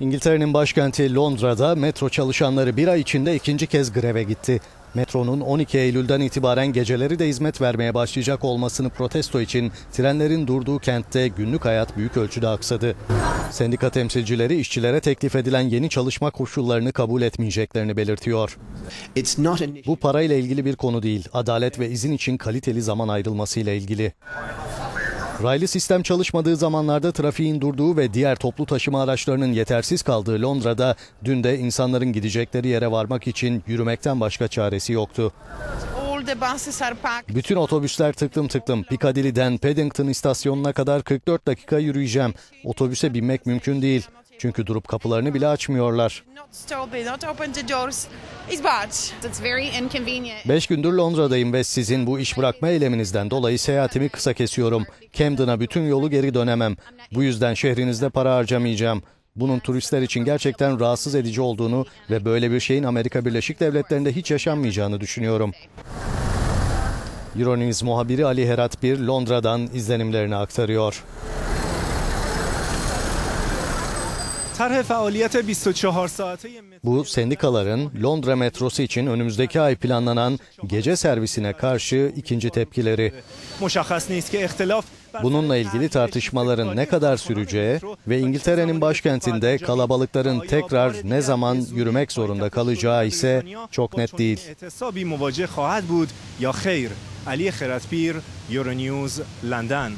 İngiltere'nin başkenti Londra'da metro çalışanları bir ay içinde ikinci kez greve gitti. Metronun 12 Eylül'den itibaren geceleri de hizmet vermeye başlayacak olmasını protesto için trenlerin durduğu kentte günlük hayat büyük ölçüde aksadı. Sendika temsilcileri işçilere teklif edilen yeni çalışma koşullarını kabul etmeyeceklerini belirtiyor. Bu parayla ilgili bir konu değil, adalet ve izin için kaliteli zaman ayrılması ile ilgili. Raylı sistem çalışmadığı zamanlarda trafiğin durduğu ve diğer toplu taşıma araçlarının yetersiz kaldığı Londra'da dün de insanların gidecekleri yere varmak için yürümekten başka çaresi yoktu. Bütün otobüsler tıklım tıklım. Piccadilly'den Paddington istasyonuna kadar 44 dakika yürüyeceğim. Otobüse binmek mümkün değil. Çünkü durup kapılarını bile açmıyorlar. Not stop it, not open the doors. It's bad. It's very inconvenient. 5 gündür Londra'dayım ve sizin bu iş bırakma eyleminizden dolayı seyahatimi kısa kesiyorum. Camden'a bütün yolu geri dönemem. Bu yüzden şehrinizde para harcamayacağım. Bunun turistler için gerçekten rahatsız edici olduğunu ve böyle bir şeyin Amerika Birleşik Devletleri'nde hiç yaşanmayacağını düşünüyorum. Euronews muhabiri Ali Herat Bir Londra'dan izlenimlerini aktarıyor. Bu sendikaların Londra metrosu için önümüzdeki ay planlanan gece servisine karşı ikinci tepkileri. Bununla ilgili tartışmaların ne kadar süreceği ve İngiltere'nin başkentinde kalabalıkların tekrar ne zaman yürümek zorunda kalacağı ise çok net değil. Ali Xeratpir, Euronews, London.